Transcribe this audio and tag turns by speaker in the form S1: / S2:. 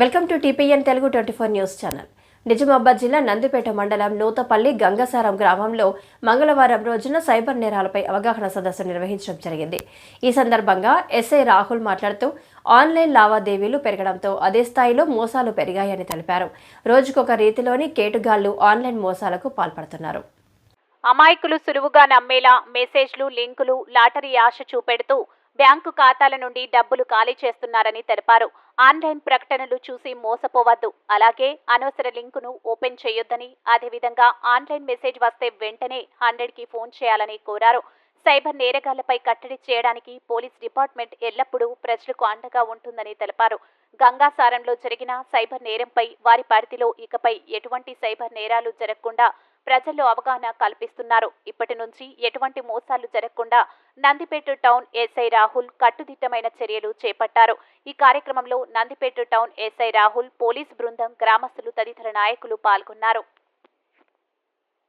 S1: Welcome to TPN Telugu twenty four news channel. Nizamabad జిల్లా నందిపేట మండలం నూతపల్లి గంగసారం గ్రామంలో మంగళవారం రోజున సైబర్ నేరాలపై అవగాహన సదస్సు నిర్వహించడం జరిగింది. ఈ సందర్భంగా ఎస్ఐ రాహుల్ మాట్లాడుతూ ఆన్లైన్ లావాదేవీలు పెరగడంతో అదే స్థాయిలో మోసాలు పెరిగాయని తెలిపారు. రోజుకొక రీతిలోని కేటుగాళ్ళు ఆన్లైన్ మోసాలకు పాల్పడుతున్నారు.
S2: అమాయకులు సులువుగా నమ్మేలా మెసేజ్లు లింకులు లాటరీ ఆశ చూపెడుతూ బ్యాంకు ఖాతాల నుండి డబ్బులు ఖాళీ చేస్తున్నారని తెలిపారు. ఆన్లైన్ ప్రకటనలు చూసి మోసపోవద్దు. అలాగే అనవసర లింకును ఓపెన్ చేయొద్దని అదేవిధంగా ఆన్లైన్ మెసేజ్ వస్తే వెంటనే హండ్రెడ్కి ఫోన్ చేయాలని కోరారు. సైబర్ నేరగాళ్ళపై కట్టడి చేయడానికి పోలీస్ డిపార్ట్మెంట్ ఎల్లప్పుడూ ప్రజలకు అండగా ఉంటుందని తెలిపారు. గంగాసారంలో జరిగిన సైబర్ నేరంపై వారి పరిధిలో ఇకపై ఎటువంటి సైబర్ నేరాలు జరగకుండా ప్రజల్లో అవగాహన కల్పిస్తున్నారు. ఇప్పటి నుంచి ఎటువంటి మోసాలు జరగకుండా నందిపేట టౌన్ ఎస్ఐ రాహుల్ కట్టుదిట్టమైన చర్యలు చేపట్టారు. ఈ కార్యక్రమంలో Nandipet town SI Rahul police బృందం గ్రామస్తులు తదితర నాయకులు పాల్గొన్నారు.